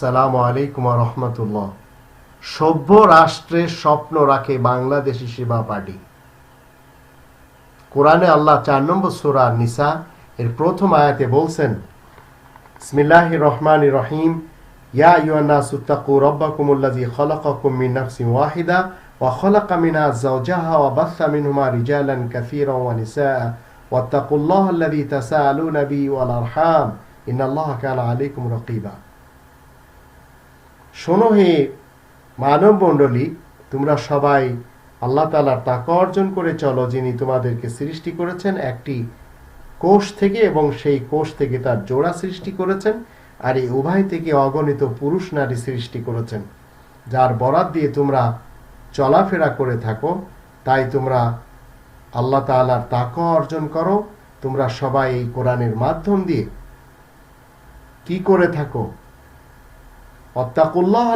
সালাম আলাইকুম রহমতুল্লাহ। সভ্য রাষ্ট্রের স্বপ্ন রাখে বাংলাদেশি সেবা পার্টি। কোরআনে আল্লাহ চার নম্বর নিসা এর প্রথম আয়াতে বলছেন বিসমিল্লাহ রহমান রহিম। ইয়া রাব্বাকুমুল্লাযী খালাকাকুম মিন নাফসিন ওয়াহিদা ওয়া খালাকা মিনহা যাওজাহা ওয়া বাসসা মিনহুমা রিজালান কাসীরান ওয়া নিসাআ। তাসাআলুনা বিহি ওয়াল আরহাম। রাকীবা। শোনো হে মানব মণ্ডলী তোমরা সবাই আল্লাহ তালার অর্জন করে চলো, যিনি তোমাদেরকে সৃষ্টি করেছেন একটি কোষ থেকে এবং সেই কোষ থেকে তার জোড়া সৃষ্টি করেছেন আর এই উভয় থেকে অগণিত পুরুষ নারী সৃষ্টি করেছেন। যার বরাত দিয়ে তোমরা চলাফেরা করে থাকো, তাই তোমরা আল্লাহ তালার তাকা অর্জন করো। তোমরা সবাই এই কোরআনের মাধ্যম দিয়ে কি করে থাকো? অত্তাকুল্লাহ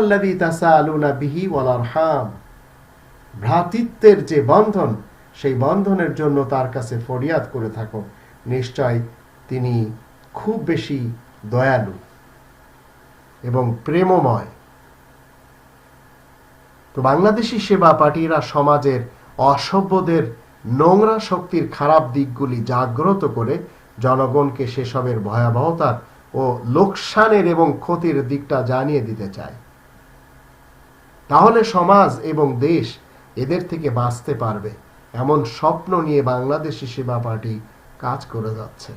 ভ্রাতৃত্বের যে বন্ধন, সেই বন্ধনের জন্য তার কাছে ফরিয়াদ করে থাকো। নিশ্চয় তিনি খুব বেশি দয়ালু এবং প্রেমময়। তো বাংলাদেশি সেবা পার্টিরা সমাজের অসভ্যদের নোংরা শক্তির খারাপ দিকগুলি জাগ্রত করে জনগণকে সেসবের ভয়াবহতার ও লোকসানের এবং ক্ষতির দিকটা জানিয়ে দিতে চায়। তাহলে সমাজ এবং দেশ এদের থেকে বাঁচতে পারবে, এমন স্বপ্ন নিয়ে বাংলাদেশি সেবা পার্টি কাজ করে যাচ্ছে।